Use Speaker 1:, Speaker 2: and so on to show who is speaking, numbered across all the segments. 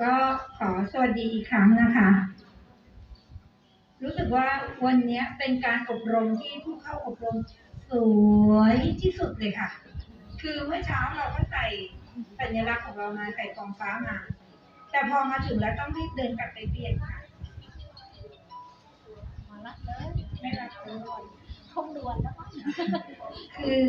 Speaker 1: ก็ขอสวัสดีอีกครั้งนะคะ รู้สึกว่าวันนี้เป็นการอบรมที่ผู้เข้าอบรมสวยที่สุดเลยค่ะ คือเมื่อเช้าเราก็ใส่สัญลักษณ์ของเรามาใส่กองฟ้ามา แต่พอมาถึงแล้วต้องรีบเดินกลับไปเปลี่ยนค่ะ
Speaker 2: มาละเลย
Speaker 1: ไม่รับเลย
Speaker 2: คงด่วนแล้วมั้ง
Speaker 1: คือ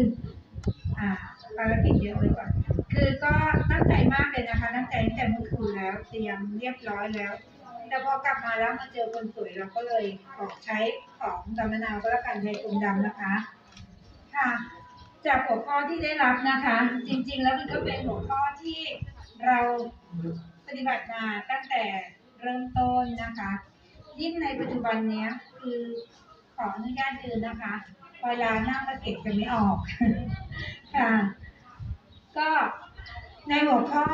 Speaker 1: อ่าภารกิจเยอะเลยก่อนคือก็ตั้งใจมากเลยนะคะตั้งใจตั้งแต่เมื่อคืนแล้วเตรียมเรียบร้อยแล้ว แต่พอกลับมาแล้วมาเจอคนสวยเราก็เลยขอใช้ของดำมะนาวก็แล้วกันในกลุ่มดำนะคะ ค่ะ จากหัวข้อที่ได้รับนะคะ จริงๆแล้วมันก็เป็นหัวข้อที่เราปฏิบัติมาตั้งแต่เริ่มต้นนะคะ ยิ่งในปัจจุบันเนี้ยคือขออนุญาตยืนนะคะเวลานั่งก็เก็บจะไม่ออก ค่ะ ก็ในหัวข้อ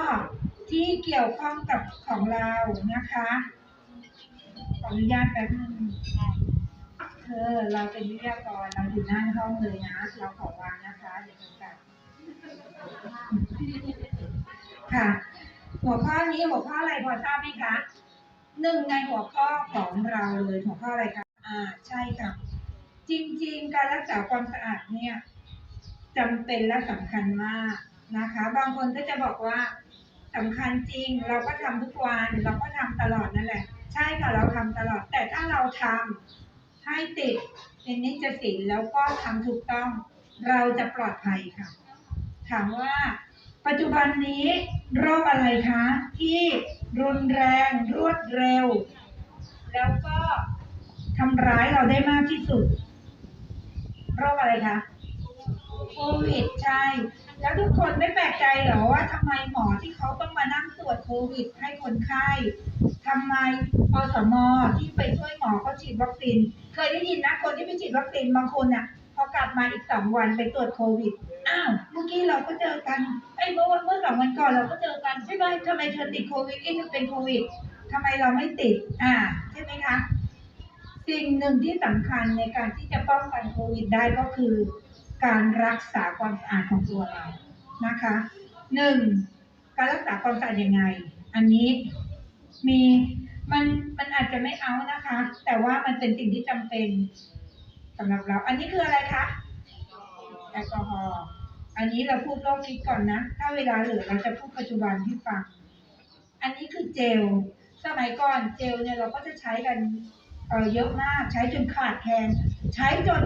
Speaker 1: ที่เกี่ยวข้องกับของเรานะคะขออนุญาตแป๊บนึงเธอเราเป็นวิทยากรเราอยู่หน้าห้องเลยนะ เราขอวางนะคะอย่าเพิ่งกลับค่ะ หัวข้อนี้หัวข้ออะไรพอทราบไหมคะหนึ่งในหัวข้อของเราเลยหัวข้ออะไรคะอ่าใช่ค่ะ จริง ๆ การรักษาความสะอาดเนี่ย จำเป็นและสำคัญมากนะคะ บางคนก็จะบอกว่าสำคัญจริง เราก็ทำทุกวันเราก็ทำตลอดนั่นแหละ ใช่ค่ะเราทำตลอด แต่ถ้าเราทำให้ติดเป็นนิจสินแล้วก็ทำถูกต้อง เราจะปลอดภัยค่ะ ถามว่าปัจจุบันนี้โรคอะไรคะที่รุนแรงรวดเร็ว แล้วก็ทำร้ายเราได้มากที่สุด โรคอะไรคะ โควิดใช่ แล้วทุกคนไม่แปลกใจเหรอว่าทำไมหมอที่เขาต้องมานั่งตรวจโควิด ให้คนไข้ทำไมอสมอที่ไปช่วยหมอเขาฉีดวัคซีน เคยได้ยินนะคนที่ไปฉีดวัคซีนบางคนน่ะพอกลับมาอีกสองวันไปตรวจโควิด อ้าว เมื่อกี้เราก็เจอกันไอ้ยเมื่อวันเมื่อสองวันก่อนเราก็เจอกันใช่ไหมทำไมเธอติดโควิดเอ้เธอเป็นโควิดทำไมเราไม่ติด อ่า ใช่ไหมคะ สิ่งหนึ่งที่สำคัญในการที่จะป้องกันโควิดได้ก็คือ การรักษาความสะอาดของตัวเรานะคะหนึ่งการรักษาความสะอาดยังไง อันนี้มีมันมันอาจจะไม่เอานะคะ แต่ว่ามันเป็นสิ่งที่จำเป็นสำหรับเรา อันนี้คืออะไรคะแอลกอฮอล์อันนี้เราพูดโลกคิดก่อนนะ ถ้าเวลาเหลือเราจะพูดปัจจุบันที่ฟัง อันนี้คือเจล สมัยก่อนเจลเนี่ยเราก็จะใช้กันเออเยอะมาก ใช้จนขาดแคลน ใช้จน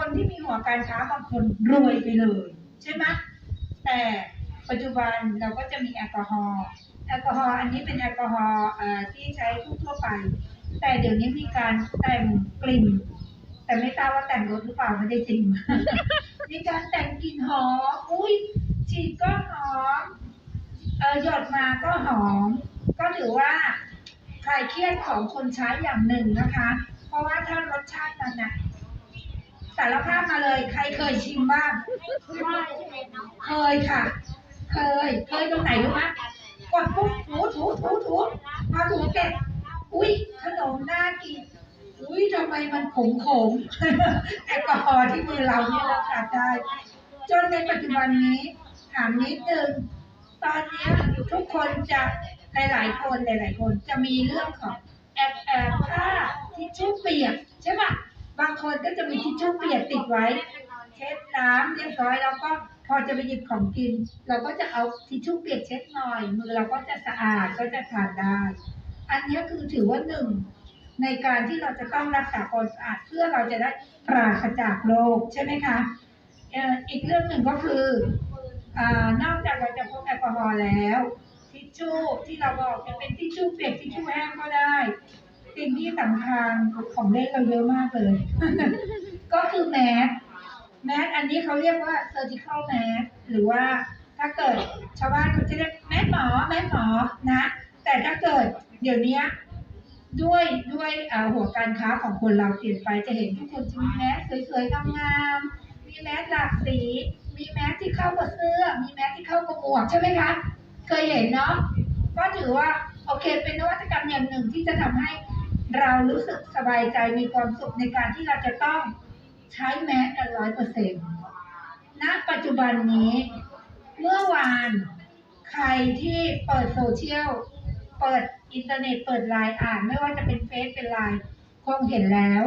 Speaker 1: คนที่มีหัวการค้าบางคนรวยไปเลย ใช่ไหมแต่ปัจจุบันเราก็จะมีแอลกอฮอล์แอลกอฮอล์อันนี้เป็นแอลกอฮอล์ที่ใช้ทั่วไป แต่เดี๋ยวนี้มีการแต่งกลิ่น แต่ไม่ทราบว่าแต่งรถหรือเปล่าไม่ได้จริง มีการแต่งกลิ่นหอมอุ้ยฉีดก็หอมเออหยดมาก็หอม ก็ถือว่าคลายเครียดของคนใช้อย่างหนึ่งนะคะ เพราะว่าถ้ารสชาติมันน่ะ สารภาพมาเลย ใครเคยชิมบ้าง
Speaker 2: เค
Speaker 1: ยค่ะ เคย เคยตรงไหนรู้ไหมกดปุ๊บถูถูถูถูพอถูเสร็จอุ้ยขนมน่ากินอุ้ยทำไมมันขมขมแอลกอฮอล์ที่มือเราเนี่ยเราขาดได้ จนในปัจจุบันนี้ถามนิดนึงตอนนี้ทุกคนจะหลายๆคนหลาย ๆ คนจะมีเรื่องของแอบแอบผ้าทิชชู่เปียกใช่ปะ บางคนก็จะมีทิชชู่เปียกติดไว้ เช็ดน้ำเรียบร้อยแล้วก็พอจะไปหยิบของกิน เราก็จะเอาทิชชู่เปียกเช็ดหน่อย มือเราก็จะสะอาดก็จะทานได้ อันนี้คือถือว่าหนึ่งในการที่เราจะต้องรักษาความสะอาดเพื่อเราจะได้ปราศจากโรคใช่ไหมคะเอ่ออีกเรื่องหนึ่งก็คืออานอกจากเราจะพกแอลกอฮอล์แล้ว ทิชชู่ที่เราบอกจะเป็นทิชชู่เปียกทิชชู่แห้งก็ได้ สิ่งที่สำคัญของเล่นเราเยอะมากเลย ก็คือแมสแมสอันนี้เขาเรียกว่า surgical mask หรือว่าถ้าเกิดชาวบ้านเขาจะเรียกแมสหมอแมสหมอนะ แต่ถ้าเกิดเดี๋ยวนี้ด้วยด้วยหัวการค้าของคนเราเปลี่ยนไปจะเห็นทุกคนจะมีแมสสวยๆงามๆมีแมสหลากสี มีแมสที่เข้ากับเสื้อ มีแมสที่เข้ากับหมวกใช่ไหมคะ เคยเห็นเนาะก็ถือว่าโอเคเป็นนวัตกรรมอย่างหนึ่งที่จะทำให้ เรารู้สึกสบายใจมีความสุขในการที่เราจะต้องใช้แมสกันร้อยเปอร์เซ็นต์ณปัจจุบันนี้ เมื่อวาน ใครที่เปิดโซเชียล เปิดอินเทอร์เน็ต เปิดไลน์อ่าน ไม่ว่าจะเป็นเฟซเป็นไลน์คงเห็นแล้ว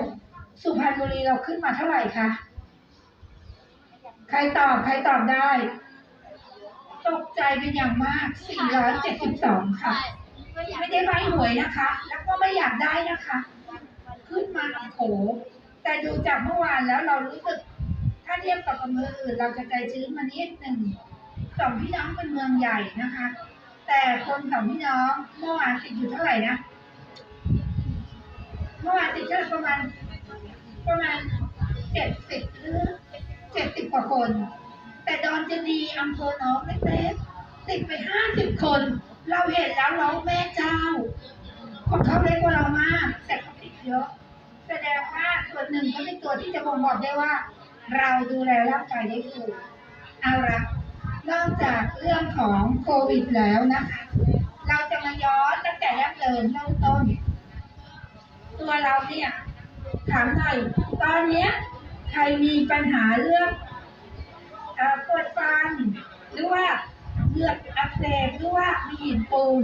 Speaker 1: สุพรรณบุรีเราขึ้นมาเท่าไหร่คะ ใครตอบ ใครตอบได้ ตกใจเป็นอย่างมาก 472 ค่ะ ไม่ได้ใบหวยนะคะ แล้วก็ไม่อยากได้นะคะ ขึ้นมาโอ้โหแต่ดูจากเมื่อวานแล้วเรารู้สึก ถ้าเทียบกับอำเภออื่น เราจะใจชื้นมานิดหนึ่งสองพี่น้องเป็นเมืองใหญ่นะคะ แต่คนสองพี่น้องเมื่อวานติดอยู่เท่าไหร่นะเมื่อวานติดเท่ประมาณประมาณเจ็ดสิบหรือเจ็ดสิบกว่าคน แต่ดอนเจดีอำเภอหน้องเล็กๆติดไปห้าสิบคน เราเห็นแล้วร้องแม่เจ้าของเขาเล็กกว่าเรามาก แต่เขาติดเยอะ แสดงว่าส่วนหนึ่งก็เป็นตัวที่จะบ่งบอกได้ว่า เราดูแลร่างกายได้ถูกเอาละนอกจากเรื่องของโควิดแล้วนะคะเราจะมาย้อนตั้งแต่แรกเริ่มเริ่มต้น ตัวเราเนี่ยถามหน่อยตอนเนี้ยใครมีปัญหาเรื่องเอ่อปวดฟันหรือว่า เหงือกอักเสบหรือว่ามีหินปูน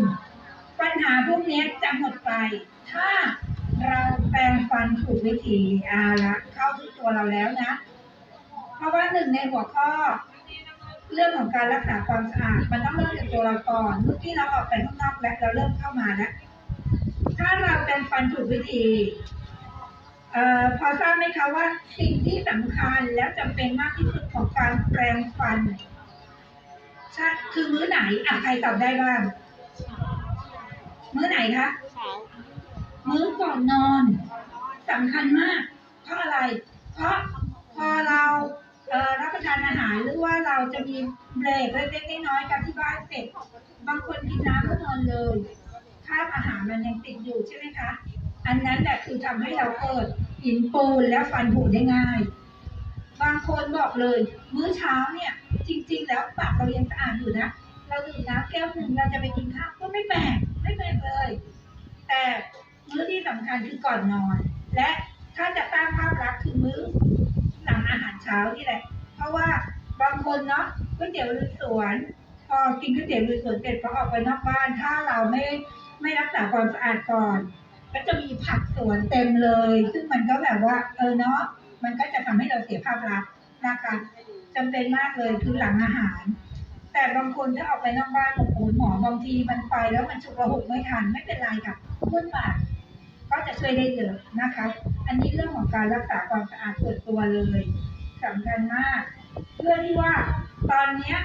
Speaker 1: ปัญหาพวกนี้จะหมดไป ถ้าเราแปรงฟันถูกวิธีอาละเข้าที่ตัวเราแล้วนะ เพราะว่าหนึ่งในหัวข้อ เรื่องของการรักษาความสะอาดมันต้องเริ่มจากตัวเราก่อนเมื่อกี้เราออกไปข้างนอกแล้วเราเริ่มเข้ามาแล้วถ้าเราแปรงฟันถูกวิธีเอ่อพอทราบไหมคะว่าสิ่งที่สำคัญและจำเป็นมากที่สุดของการแปรงฟัน ใช่คือมื้อไหนอะใครตอบได้บ้าง มื้อไหนคะมื้อก่อนนอนสำคัญมาก เพราะอะไร เพราะพอเราเอ่อรับประทานอาหารหรือว่าเราจะมีเบรกเล็กๆน้อยๆกันที่บ้านเสร็จ บางคนกินน้ำก็นอนเลยคราบอาหารมันยังติดอยู่ใช่ไหมคะ อันนั้นแหละคือทำให้เราเกิดหินปูนแล้วฟันผุได้ง่าย บางคนบอกเลย มื้อเช้าเนี่ยจริง ๆ แล้วปากเรายังสะอาดอยู่นะ เราดื่มน้ำแก้วหนึ่งเราจะไปกินข้าวก็ไม่แปลกไม่แปลกเลย แต่มื้อที่สำคัญคือก่อนนอน และถ้าจะสร้างภาพลักษณ์คือมื้อหลังอาหารเช้านี่แหละ เพราะว่าบางคนเนาะก๋วยเตี๋ยวลุยสวนพอกินก๋วยเตี๋ยวลุยสวนเสร็จพอออกไปนอกบ้าน ถ้าเราไม่ไม่รักษาความสะอาดก่อน ก็จะมีผักสวนเต็มเลย ซึ่งมันก็แบบว่า เออเนาะ มันก็จะทำให้เราเสียภาพลักษณ์นะคะจำเป็นมากเลยคือหลังอาหาร แต่บางคนถ้าออกไปนอกบ้านโอ้โหหมอบางทีมันไปแล้วมันฉุกระหุกไม่ทันไม่เป็นไรค่ะพุ่นปากก็จะช่วยได้เยอะนะคะ อันนี้เรื่องของการรักษาความสะอาดส่วนตัวเลยสำคัญมาก เพื่อที่ว่าตอนเนี้ย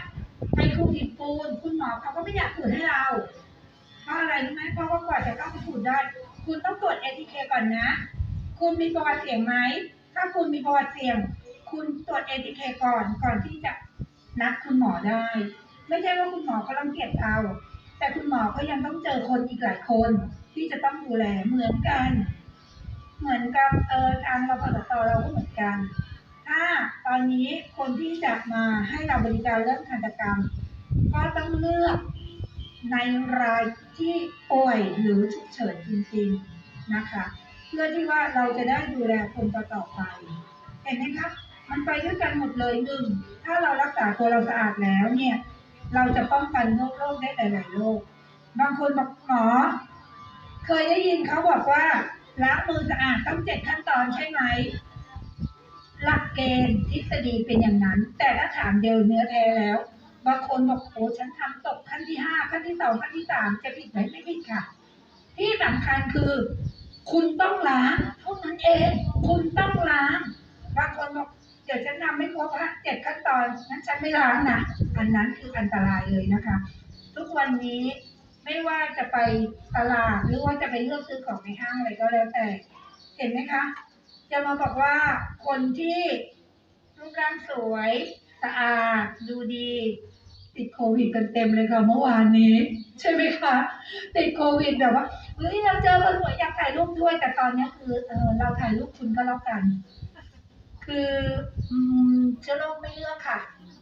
Speaker 1: ไปครูหินปูน คุณหมอเขาก็ไม่อยากตรวจให้เราเพราะอะไรรู้ไหมเพราะว่ากว่าจะเข้าไปตรวจได้ คุณต้องตรวจ ATK ก่อนนะ คุณมีประวัติเสี่ยงไหม ถ้าคุณมีประวัติเสี่ยง คุณตรวจ ATK ก่อนก่อนที่จะนัดคุณหมอได้ ไม่ใช่ว่าคุณหมอเขารังเกียจเราแต่คุณหมอก็ยังต้องเจอคนอีกหลายคน ที่จะต้องดูแลเหมือนกัน เหมือนกับเออทางรพสตเราก็เหมือนกัน ถ้าตอนนี้คนที่จะมาให้เราบริการเรื่องทันตกรรม ก็ต้องเลือกในรายที่ป่วยหรือฉุกเฉินจริงๆนะคะ พื่อที่ว่าเราจะได้ดูแลคนต่อไป เห็นไหมคะมันไปด้วยกันหมดเลยหนึ่งถ้าเรารักษาตัวเราสะอาดแล้วเนี่ย เราจะป้องกันโรคโรคได้หลายๆโรคบางคนบอกหมอเคยได้ยินเขาบอกว่าล้างมือสะอาดต้องเจ็ดขั้นตอนใช่ไหมหลักเกณฑ์ทฤษฎีเป็นอย่างนั้น แต่ถ้าถามเดียวเนื้อแท้แล้วบางคนบอกโอ้ฉันทำตกขั้นที่ห้าขั้นที่สองขั้นที่สามจะผิดไหมไม่ผิดค่ะ ที่สำคัญคือ คุณต้องล้างเท่านั้นเอง คุณต้องล้างบางคนบอกเดี๋ยวฉันทำไม่ครบฮะเจ็ดขั้นตอนนั้นฉันไม่ล้างนะอันนั้นคืออันตรายเลยนะคะ ทุกวันนี้ไม่ว่าจะไปตลาดหรือว่าจะไปเลือกซื้อของในห้างอะไรก็แล้วแต่ เห็นไหมคะ จะมาบอกว่าคนที่รูปร่างสวย สะอาด ดูดี ติดโควิดกันเต็มเลยค่ะเมื่อวานนี้ ใช่ไหมคะติดโควิดแบบว่าเฮ้ยเราเจอคนสวยอยากถ่ายรูปด้วยแต่ตอนนี้คือเออเราถ่ายรูปคุณก็แล้วกัน คืออืมเชื้อโรคไม่เลือกค่ะ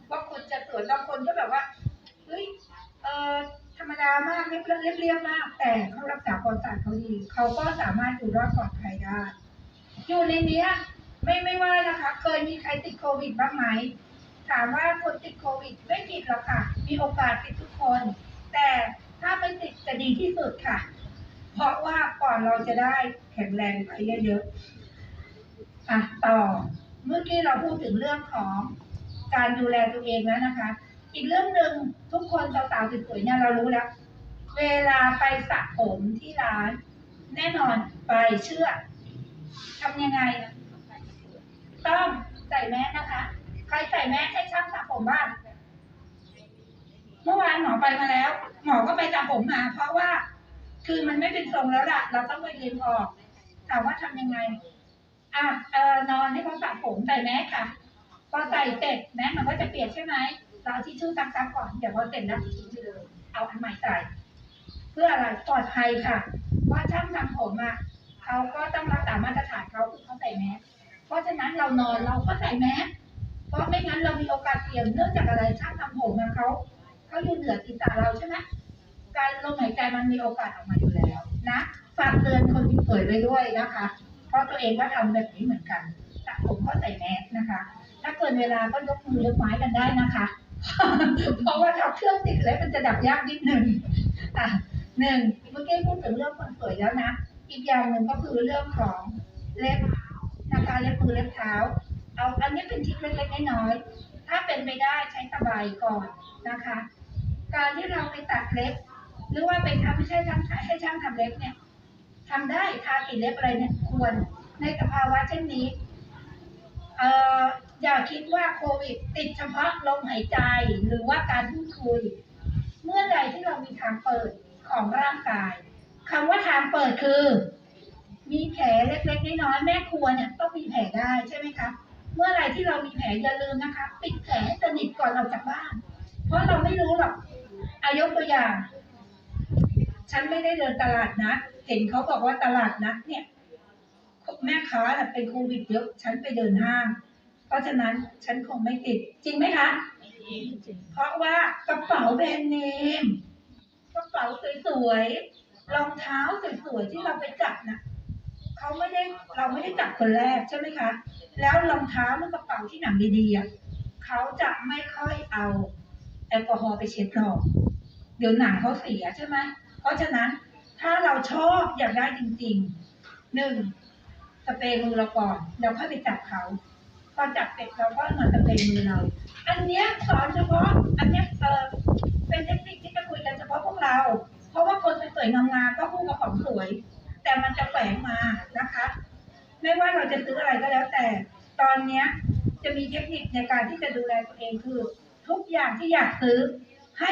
Speaker 1: ว่าคุณจะตรวจบางคนก็แบบว่าเฮ้ยเออธรรมดามากเรียบเรียบมาก แต่เขารักษาความสะอาดเขาดีเขาก็สามารถอยู่รอดปลอดภัยได้อยู่ในเนี้ยไม่ไม่ว่านะคะ เคยมีใครติดโควิดบ้างไหม ถามว่าคนติดโควิดไม่ติดหรอกค่ะ มีโอกาสติดทุกคน แต่ถ้าไม่ติดจะดีที่สุดค่ะ เพราะว่าก่อนเราจะได้แข็งแรงไปเยอะๆอะต่อ เมื่อกี้เราพูดถึงเรื่องของการดูแลตัวเองแล้วนะคะ อีกเรื่องหนึ่งทุกคนสาวๆสวยๆเนี่ยเรารู้แล้ว เวลาไปสระผมที่ร้าน แน่นอนไปเชื่อทำยังไง ต้องใส่แมสนะคะ รใส่แมสให้ช่างสระผมบ้างเมื่อวานหมอไปมาแล้ว หมอก็ไปตามผมมา เพราะว่า คือมันไม่เป็นทรงแล้วล่ะ เราต้องไปเรียนออกถามว่าทำยังไงอะเออนอนให้เขาสระผมใส่แมสค่ะพอใส่เสร็จแมสมันก็จะเปียกใช่ไหมเราเอาทิชชู่ซักๆก่อนเดี๋ยวพอเสร็จแล้วทิ้งไปเลยเอาอันใหม่ใส่เพื่ออะไรปลอดภัยค่ะเพราะช่างทำผมอะเขาก็ต้องรักษามาตรฐานเขาคือเขาใส่แมสเพราะฉะนั้นเรานอนเราก็ใส่แมส เพราะไม่งั้นเรามีโอกาสเสี่ยงเนื่องจากอะไรช่างทำผมอะเขาเขาอยู่เหนือศีรษะเราใช่ไหมการลมหายใจมันมีโอกาสออกมาอยู่แล้วนะฝากเตือนคนที่สวยไว้ด้วยนะคะ เพราะตัวเองก็ทำแบบนี้เหมือนกันสระผมก็ใส่แมสนะคะ ถ้าเกินเวลาก็ยกมือยกไม้กันได้นะคะ เพราะว่าถ้าเครื่องติดแล้วมันจะดับยากนิดหนึ่งอะหนึ่งเมื่อกี้พูดถึงเรื่องคนสวยแล้วนะ อีกอย่างหนึ่งก็คือเรื่องของเล็บนะคะเล็บมือเล็บเท้า เอาอันนี้เป็นทริคเล็กๆน้อยๆถ้าเป็นไปได้ใช้สบายก่อนนะคะ การที่เราไปตัดเล็บ หรือว่าไปทำไม่ใช่ทำให้ช่างทำเล็บเนี่ยทำได้ทาสีเล็บอะไรเนี่ยควรในสภาวะเช่นนี้เอ่ออย่าคิดว่าโควิด ติดเฉพาะลมหายใจหรือว่าการพูดคุย เมื่อใดที่เรามีทางเปิดของร่างกายคำว่าทางเปิดคือ มีแผลเล็กๆน้อยๆแม่ครัวเนี่ยต้องมีแผลได้ใช่ไหมคะ เมื่อไรที่เรามีแผลอย่าลืมนะคะ ปิดแผลให้สนิทก่อนออกจากบ้าน เพราะเราไม่รู้หรอกอายกตัวอย่าง ฉันไม่ได้เดินตลาดนะเห็นเขาบอกว่าตลาดนัดเนี่ย แม่ค้าเป็นโควิดเยอะฉันไปเดินห้าง เพราะฉะนั้นฉันคงไม่ติด จริงไหมคะ เพราะว่ากระเป๋าแบรนด์เนมกระเป๋าสวยๆรองเท้าสวยๆที่เราไปจับน่ะ เขาไม่ได้เราไม่ได้จับคนแรกใช่ไหมคะ แล้วรองเท้าหรือกระเป๋าที่หนังดีๆอะเขาจะไม่ค่อยเอาแอลกอฮอล์ไปเช็ดหรอกเดี๋ยวหนังเขาเสียใช่ไหมเพราะฉะนั้นถ้าเราชอบอยากได้จริงๆหนึ่งสเปรย์มือเราก่อนแล้วค่อยไปจับเขาพอจับเสร็จเราก็มาสเปรย์มือเรา อันเนี้ยสอนเฉพาะอันเนี้ยเออเป็นเทคนิคที่จะคุยกันเฉพาะพวกเรา เพราะว่าคนสวยๆงามๆก็คู่กับของสวย แต่มันจะแฝงมานะคะ ไม่ว่าเราจะซื้ออะไรก็แล้วแต่ ตอนเนี้ยจะมีเทคนิคในการที่จะดูแลตัวเองคือ ทุกอย่างที่อยากซื้อ ให้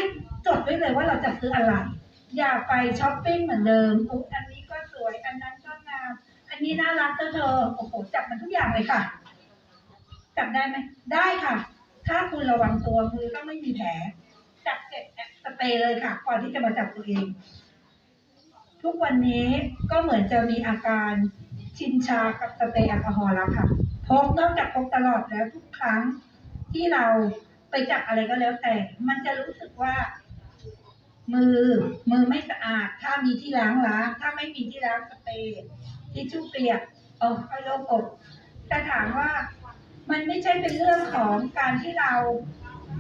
Speaker 1: จดไว้เลยว่าเราจะซื้ออะไร อย่าไปช้อปปิ้งเหมือนเดิมอุ๊ยอันนี้ก็สวยอันนั้นก็งามอันนี้น่ารักเธอเธอโอ้โหจับมันทุกอย่างเลยค่ะจับได้ไหมได้ค่ะ ถ้าคุณระวังตัวมือต้องไม่มีแผลจับเสร็จสเปรย์เลยค่ะก่อนที่จะมาจับตัวเอง ทุกวันนี้ก็เหมือนจะมีอาการชินชากับสเปรย์แอลกอฮอล์แล้วค่ะพกนอกจากพกตลอดแล้วทุกครั้งที่เราไปจับอะไรก็แล้วแต่ มันจะรู้สึกว่า มือมือไม่สะอาด ถ้ามีที่ล้างล้างถ้าไม่มีที่ล้างสเปรย์ที่ชู่เปียกเออค่อยโล่งอกแต่ถามว่ามันไม่ใช่เป็นเรื่องของการที่เรา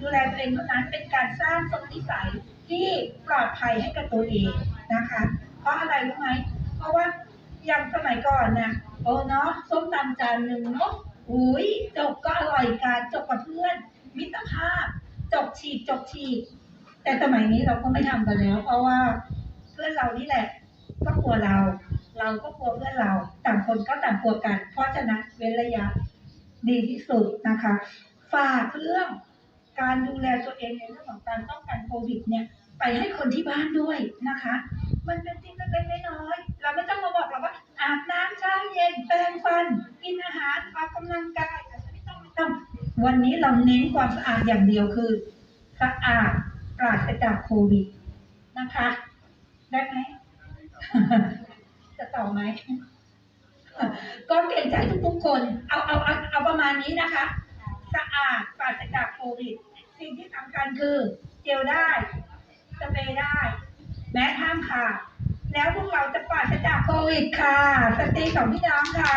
Speaker 1: ดูแลตัวเองเท่านั้นเป็นการสร้างสมนิสัยที่ปลอดภัยให้กับตัวเองนะคะ เพราะอะไรรู้ไหมเพราะว่าอย่างสมัยก่อนเนี่ยโอ้เนาะส้มตำจานหนึ่งเนาะอุ้ยจบก็อร่อยการจบกับเพื่อน มิตรภาพ จบฉีกจบฉีกแต่สมัยนี้เราก็ไม่ทำกันแล้ว เพราะว่าเพื่อนเรานี่แหละ ก็กลัวเรา เราก็กลัวเพื่อนเราต่างคนก็ต่างกลัวกัน เพราะฉะนั้นเว้นระยะดีที่สุดนะคะ ฝากเรื่องการดูแลตัวเองในเรื่องของการป้องกันโควิดเนี่ย ไปให้คนที่บ้านด้วยนะคะ มันเป็นสิ่งเล็กๆน้อยๆเราไม่ต้องมาบอกเราว่า อาบน้ำเช้าเย็นแปรงฟัน กินอาหารออกกำลังกายไม่ต้องไม่ต้อง วันนี้เราเน้นความสะอาดอย่างเดียวคือ สะอาดปราศจากโควิดนะคะ ได้ไหมจะต่อไหมก็เกรงใจทุกๆคน เอาเอาเอาเอาประมาณนี้นะคะ สะอาดปราศจากโควิด สิ่งที่สำคัญคือ เจลได้สเปรย์ได้ แม้ห้ามค่ะ แล้วพวกเราจะปราศจากโควิดค่ะ สตรีของพี่น้องค่ะ